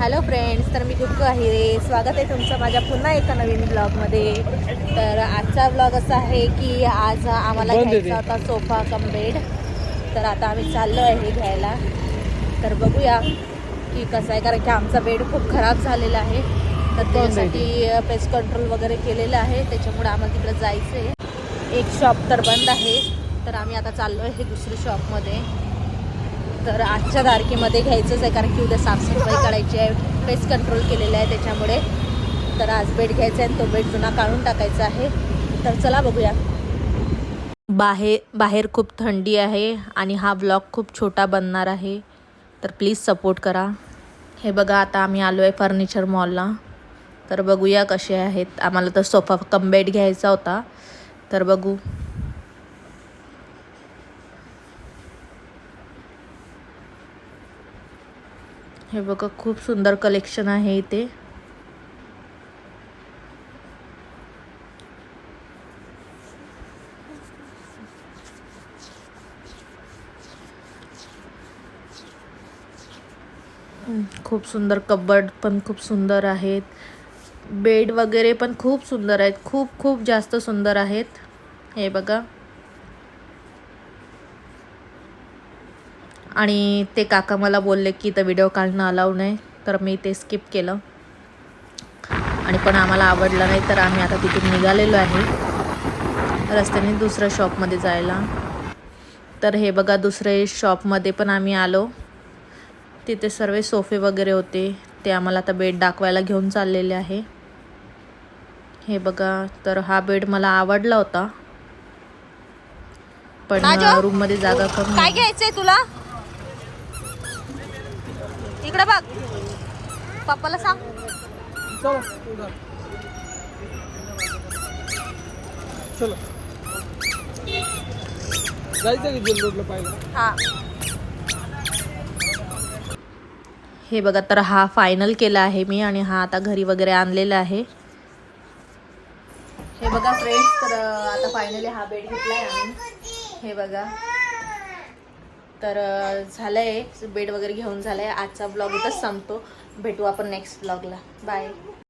Hello friends तर मी गुप्कू आहे. स्वागत आहे तुमचं माझ्या पुन्हा एका नवीन ब्लॉगमध्ये तर आजचा ब्लॉग असा आहे की आज आम्हाला घ्यायचा होता सोफा कम बेड तर आता आम्ही चाललो आहे घ्यायला. तर बघूया की कसं आहे कारण की आमचा बेड खूप खराब झालेला आहे. तर त्याच्यासाठी पेस्ट कंट्रोल वगैरे केलेलं आहे. त्याच्यामुळे आम्हाला तिकडे जायचं आहे एक शॉप तर बंद आहे. तर आम्ही आता चाललो आहे दुसऱ्या शॉपमध्ये तर आजच्या तारखेमध्ये घ्यायचंच आहे कारण की उद्या साफसफाई करायची आहे पेस्ट कंट्रोल केलेलं आहे त्याच्यामुळे. तर आज बेड घ्यायचा आहे आणि तो बेड जुना काढून टाकायचा आहे. तर चला बघूया. बाहेर बाहेर खूप थंडी आहे आणि हा ब्लॉग खूप छोटा बनणार आहे. तर प्लीज सपोर्ट करा. हे बघा आता आम्ही आलो आहे फर्निचर मॉलला. तर बघूया कसे आहेत. आम्हाला तर सोफा कम बेड घ्यायचा होता. तर बघू. हे बघा खूप सुंदर कलेक्शन आहे इथे. खूप सुंदर कबड पण खूप सुंदर आहेत. बेड वगैरे पण खूप सुंदर आहेत. खूप खूप जास्त सुंदर आहेत. हे बघा. आणि ते काका मला बोलले की इथं व्हिडिओ काढणं अलाउड नाही. तर मी ते स्किप केलं. आणि पण आम्हाला आवडलं नाही तर आम्ही आता तिथून निघालेलो आहे. रस्त्याने दुसऱ्या शॉपमध्ये जायला. तर हे बघा दुसरे शॉपमध्ये पण आम्ही आलो. तिथे सर्व सोफे वगैरे होते. ते आम्हाला आता बेड दाखवायला घेऊन चाललेले आहे. हे बघा तर हा बेड मला आवडला होता. पण रूममध्ये जागा कमी. काय घ्यायचंय तुला? इकडे बघ. पप्पाला सांग. चलो जायचं की जेल रोडला पाहिलं हा. हे बघा तर हा फायनल केला आहे मी आणि हा आता घरी वगैरे आणलेला आहे. हे बघा फ्रेंड्स तर आता फायनली हा बेड घेतलाय आम्ही. हे बघा. तर झालं झालंय. बेड वगैरे घेऊन झालंय. आजचा ब्लॉग इथंच संपतो. भेटू आपण नेक्स्ट ब्लॉगला बाय